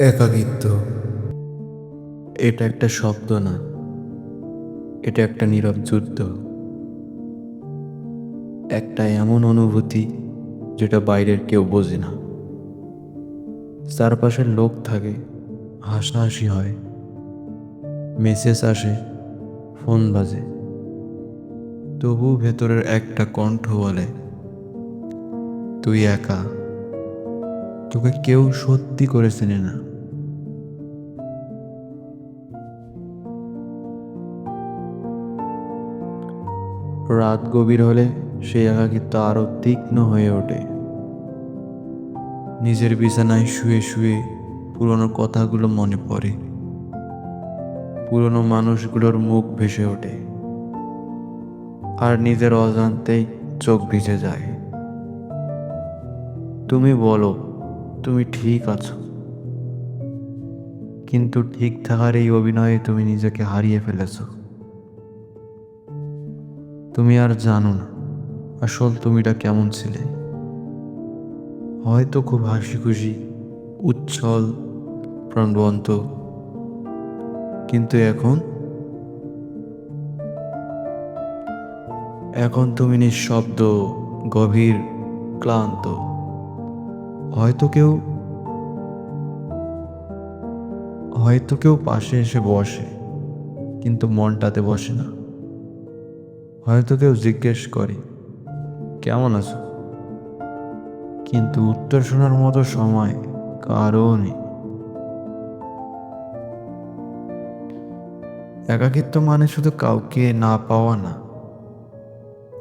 একাকিত্ব। এটা একটা শব্দ না, এটা একটা নীরব যুদ্ধ। একটা এমন অনুভূতি যেটা বাইরের কেউ বোঝে না। চারপাশের লোক থাকে, হাসাহাসি হয়। মেসেজ আসে, ফোন বাজে। তবু ভেতরের একটা কণ্ঠ বলে, তুই একা, তোকে কেউ সত্যি করে চেনে না। রাত গভীর হলে সেই একাকিত্ব আরও তীক্ষ্ণ হয়ে ওঠে। নিজের বিছানায় শুয়ে শুয়ে পুরনো কথাগুলো মনে পড়ে। পুরনো মানুষগুলোর মুখ ভেসে ওঠে। আর নিজের অজান্তেই চোখ ভিজে যায়। তুমি বলো, তুমি ঠিক আছো? কিন্তু ঠিক থাকার এই অভিনয়ে তুমি নিজেকে হারিয়ে ফেলেছো। তুমি আর জানো না, আসল তুমিটা কেমন ছিলে। হয়তো খুব হাসি খুশি, উচ্ছল, প্রাণবন্ত। কিন্তু এখন? এখন তুমি নিঃশব্দ, গভীর, ক্লান্ত। হয়তো কেউ হয়তো কেউ পাশে এসে বসে, কিন্তু মনটাতে বসে না। হয়তো কেউ জিজ্ঞেস করে, কেমন আছো? কিন্তু উত্তর শোনার মতো সময় কারও নেই। একাকিত্ব মানে শুধু কাউকে না পাওয়া না,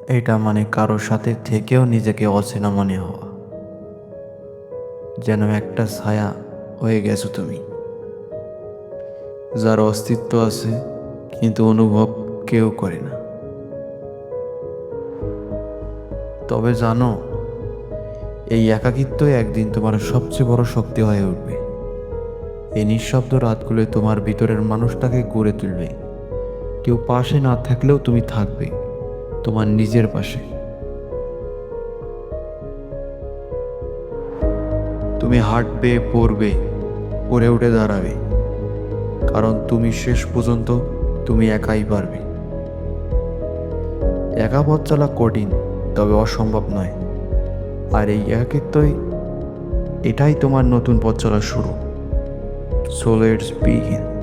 এটা মানে কারোর সাথে থেকেও নিজেকে অচেনা মনে হওয়া। যেন একটা ছায়া হয়ে গেছো তুমি। যার অস্তিত্ব আছে, কিন্তু অনুভব কেউ করে না। তবে জানো, এই একাকিত্ব একদিন তোমার সবচেয়ে বড় শক্তি হয়ে উঠবে। এই নিঃশব্দ রাতগুলো তোমার ভিতরের মানুষটাকে গড়ে তুলবে। কেউ পাশে না থাকলেও তুমি থাকবে, তোমার নিজের পাশে। তুমি হাঁটবে, পড়বে, পড়ে উঠে দাঁড়াবে। কারণ তুমি শেষ পর্যন্ত তুমি একাই পারবে। একা পথ চলা কঠিন তবে অসম্ভব নয়। আর এই একাকিত্বই এটাই তোমার নতুন পথ চলার শুরু। So let's begin